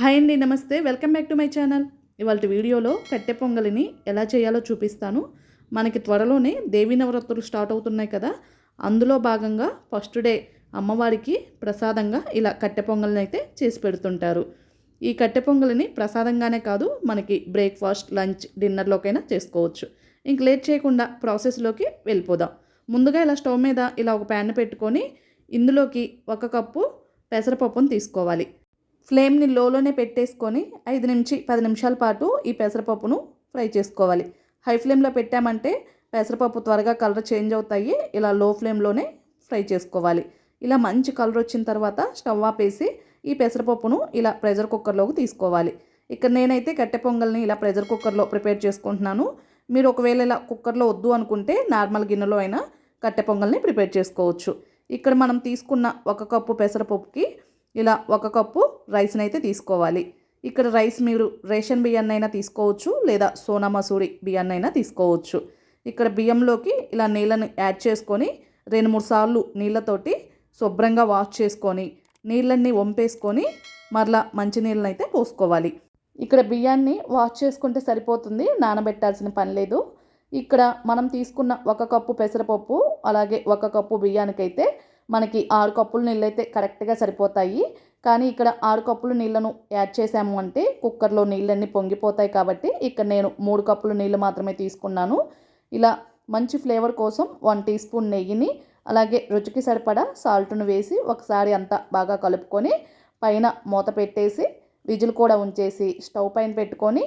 Hi అండి నమస్తే. Welcome back to my channel. ఇవాళ వీడియోలో కట్టె పొంగలిని ఎలా చేయాలో చూపిస్తాను. మనకి త్వరలోనే దేవీ నవరాత్రులు స్టార్ట్ అవుతున్నాయి కదా. అందులో భాగంగా ఫస్ట్ డే అమ్మవారికి ప్రసాదంగా ఇలా కట్టె పొంగల్ని అయితే చేసి పెడుతుంటారు. ఈ కట్టె పొంగలిని ప్రసాదంగానే కాదు మనకి బ్రేక్ఫాస్ట్ లంచ్ డిన్నర్లోకైనా చేసుకోవచ్చు. ఇంక లేట్ చేయకుండా ప్రాసెస్లోకి వెళ్ళిపోదాం. ముందుగా ఇలా స్టవ్ మీద ఇలా ఒక ప్యాన్ పెట్టుకొని ఇందులోకి ఒక కప్పు పెసరపప్పును తీసుకోవాలి. ఫ్లేమ్ని లోలోనే పెట్టేసుకొని ఐదు నుంచి పది నిమిషాల పాటు ఈ పెసరపప్పును ఫ్రై చేసుకోవాలి. హై ఫ్లేమ్లో పెట్టామంటే పెసరపప్పు త్వరగా కలర్ చేంజ్ అవుతాయి. ఇలా లో ఫ్లేమ్లోనే ఫ్రై చేసుకోవాలి. ఇలా మంచి కలర్ వచ్చిన తర్వాత స్టవ్ ఆపేసి ఈ పెసరపప్పును ఇలా ప్రెషర్ కుక్కర్లోకి తీసుకోవాలి. ఇక్కడ నేనైతే కట్టె పొంగల్ని ఇలా ప్రెషర్ కుక్కర్లో ప్రిపేర్ చేసుకుంటున్నాను. మీరు ఒకవేళ ఇలా కుక్కర్లో వద్దు అనుకుంటే నార్మల్ గిన్నెలో అయినా కట్టె పొంగల్ని ప్రిపేర్ చేసుకోవచ్చు. ఇక్కడ మనం తీసుకున్న ఒక కప్పు పెసరపప్పుకి ఇలా ఒక కప్పు రైస్ని అయితే తీసుకోవాలి. ఇక్కడ రైస్ మీరు రేషన్ బియ్యాన్ని అయినా తీసుకోవచ్చు లేదా సోనా మసూరి బియ్యాన్ని అయినా తీసుకోవచ్చు. ఇక్కడ బియ్యంలోకి ఇలా నీళ్ళని యాడ్ చేసుకొని రెండు మూడు సార్లు నీళ్ళతోటి శుభ్రంగా వాష్ చేసుకొని నీళ్ళన్నీ వంపేసుకొని మరలా మంచి నీళ్ళని అయితే పోసుకోవాలి. ఇక్కడ బియ్యాన్ని వాష్ చేసుకుంటే సరిపోతుంది నానబెట్టాల్సిన పని లేదు. ఇక్కడ మనం తీసుకున్న ఒక కప్పు పెసరపప్పు అలాగే ఒక కప్పు బియ్యానికైతే మనకి ఆరు కప్పులు నీళ్ళు అయితే కరెక్ట్గా సరిపోతాయి. కానీ ఇక్కడ ఆరు కప్పులు నీళ్ళను యాడ్ చేసాము అంటే కుక్కర్లో నీళ్ళన్నీ పొంగిపోతాయి కాబట్టి ఇక్కడ నేను మూడు కప్పులు నీళ్ళు మాత్రమే తీసుకున్నాను. ఇలా మంచి ఫ్లేవర్ కోసం వన్ టీ స్పూన్ నెయ్యిని అలాగే రుచికి సరిపడా సాల్ట్ను వేసి ఒకసారి అంతా బాగా కలుపుకొని పైన మూత పెట్టేసి విజిల్ కూడా ఉంచేసి స్టవ్ పైన పెట్టుకొని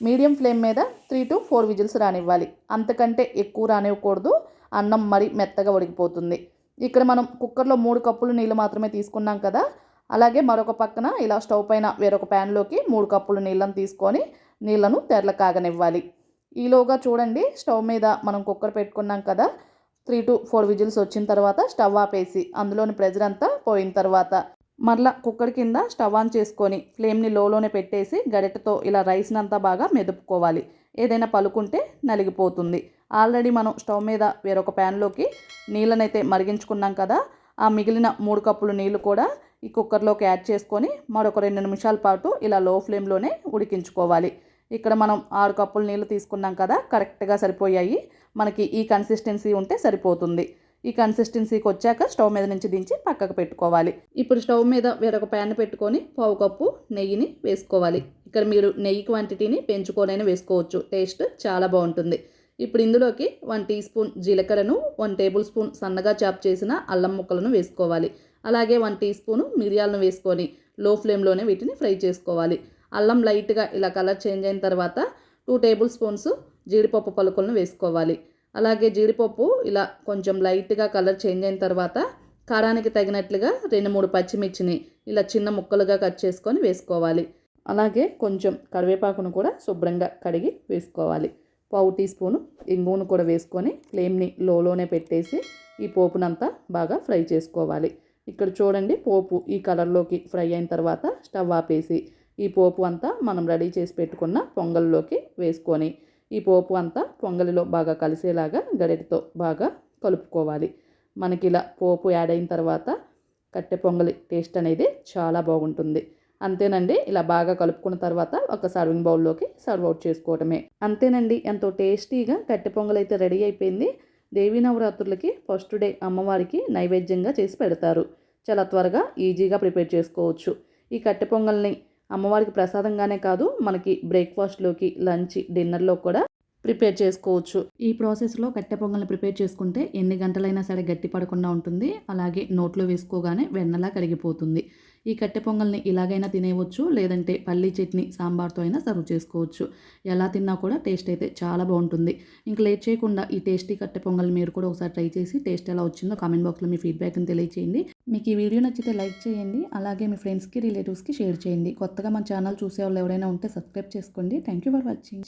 మీడియం ఫ్లేమ్ మీద త్రీ టు ఫోర్ విజిల్స్ రానివ్వాలి. అంతకంటే ఎక్కువ రానివ్వకూడదు. అన్నం మరి మెత్తగా ఉడికిపోతుంది. ఇక్కడ మనం కుక్కర్లో మూడు కప్పులు నీళ్ళు మాత్రమే తీసుకున్నాం కదా. అలాగే మరొక పక్కన ఇలా స్టవ్ పైన వేరొక ప్యాన్లోకి మూడు కప్పులు నీళ్ళను తీసుకొని నీళ్ళను తెరల కాగనివ్వాలి. ఈలోగా చూడండి స్టవ్ మీద మనం కుక్కర్ పెట్టుకున్నాం కదా. త్రీ టు ఫోర్ విజిల్స్ వచ్చిన తర్వాత స్టవ్ ఆపేసి అందులోని ప్రెజర్ అంతా పోయిన తర్వాత మరలా కుక్కర్ కింద స్టవ్ ఆన్ చేసుకొని ఫ్లేమ్ని లోలోనే పెట్టేసి గరిటతో ఇలా రైస్ని అంతా బాగా మెదుపుకోవాలి. ఏదైనా పలుకుంటే నలిగిపోతుంది. ఆల్రెడీ మనం స్టవ్ మీద వేరొక ప్యాన్లోకి నీళ్ళనైతే మరిగించుకున్నాం కదా ఆ మిగిలిన మూడు కప్పులు నీళ్ళు కూడా ఈ కుక్కర్లోకి యాడ్ చేసుకొని మరొక రెండు నిమిషాల పాటు ఇలా లో ఫ్లేమ్లోనే ఉడికించుకోవాలి. ఇక్కడ మనం ఆరు కప్పులు నీళ్ళు తీసుకున్నాం కదా కరెక్ట్గా సరిపోయాయి. మనకి ఈ కన్సిస్టెన్సీ ఉంటే సరిపోతుంది. ఈ కన్సిస్టెన్సీకి వచ్చాక స్టవ్ మీద నుంచి దించి పక్కకు పెట్టుకోవాలి. ఇప్పుడు స్టవ్ మీద వేరొక ప్యాన్ పెట్టుకొని పావు కప్పు నెయ్యిని వేసుకోవాలి. ఇక్కడ మీరు నెయ్యి క్వాంటిటీని పెంచుకోనైనా వేసుకోవచ్చు. టేస్ట్ చాలా బాగుంటుంది. ఇప్పుడు ఇందులోకి వన్ టీ స్పూన్ జీలకర్రను వన్ టేబుల్ స్పూన్ సన్నగా చాప్ చేసిన అల్లం ముక్కలను వేసుకోవాలి. అలాగే వన్ టీ స్పూను మిరియాలను వేసుకొని లో ఫ్లేమ్లోనే వీటిని ఫ్రై చేసుకోవాలి. అల్లం లైట్గా ఇలా కలర్ చేంజ్ అయిన తర్వాత టూ టేబుల్ స్పూన్స్ జీడిపప్పు పలుకులను వేసుకోవాలి. అలాగే జీడిపప్పు ఇలా కొంచెం లైట్గా కలర్ చేంజ్ అయిన తర్వాత కారానికి తగినట్లుగా రెండు మూడు పచ్చిమిర్చిని ఇలా చిన్న ముక్కలుగా కట్ చేసుకొని వేసుకోవాలి. అలాగే కొంచెం కరివేపాకును కూడా శుభ్రంగా కడిగి వేసుకోవాలి. పావు టీ స్పూను ఇంగువను కూడా వేసుకొని ఫ్లేమ్ని లోలోనే పెట్టేసి ఈ పోపునంతా బాగా ఫ్రై చేసుకోవాలి. ఇక్కడ చూడండి పోపు ఈ కలర్లోకి ఫ్రై అయిన తర్వాత స్టవ్ ఆపేసి ఈ పోపు అంతా మనం రెడీ చేసి పెట్టుకున్న పొంగల్లోకి వేసుకొని ఈ పోపు అంతా పొంగలిలో బాగా కలిసేలాగా గడిటితో బాగా కలుపుకోవాలి. మనకి ఇలా పోపు యాడ్ అయిన తర్వాత కట్టె పొంగలి టేస్ట్ అనేది చాలా బాగుంటుంది. అంతేనండి ఇలా బాగా కలుపుకున్న తర్వాత ఒక సర్వింగ్ బౌల్లోకి సర్వ్ అవుట్ చేసుకోవటమే. అంతేనండి ఎంతో టేస్టీగా కట్టె పొంగల్ అయితే రెడీ అయిపోయింది. దేవీ నవరాత్రులకి ఫస్ట్ డే అమ్మవారికి నైవేద్యంగా చేసి పెడతారు. చాలా త్వరగా ఈజీగా ప్రిపేర్ చేసుకోవచ్చు. ఈ కట్టె పొంగల్ని అమ్మవారికి ప్రసాదంగానే కాదు మనకి బ్రేక్ఫాస్ట్లోకి లంచ్ డిన్నర్లో కూడా ప్రిపేర్ చేసుకోవచ్చు. ఈ ప్రాసెస్లో కట్టె పొంగల్ని ప్రిపేర్ చేసుకుంటే ఎన్ని గంటలైనా సరే గట్టి పడకుండా ఉంటుంది. అలాగే నోట్లో వేసుకోగానే వెన్నలా కరిగిపోతుంది. ఈ కట్టె పొంగల్ని ఇలాగైనా తినేయవచ్చు లేదంటే పల్లీ చట్నీ సాంబార్తో అయినా సర్వ్ చేసుకోవచ్చు. ఎలా తిన్నా కూడా టేస్ట్ అయితే చాలా బాగుంటుంది. ఇంకా లేట్ చేయకుండా ఈ టేస్టీ కట్టె పొంగల్ మీరు కూడా ఒకసారి ట్రై చేసి టేస్ట్ ఎలా వచ్చిందో కామెంట్ బాక్స్లో మీ ఫీడ్బ్యాక్ని తెలియచేయండి. మీకు ఈ వీడియో నచ్చితే లైక్ చేయండి అలాగే మీ ఫ్రెండ్స్కి రిలేటివ్స్కి షేర్ చేయండి. కొత్తగా మన ఛానల్ చూసే వాళ్ళు ఎవరైనా ఉంటే సబ్స్క్రైబ్ చేసుకోండి. Thank you for watching.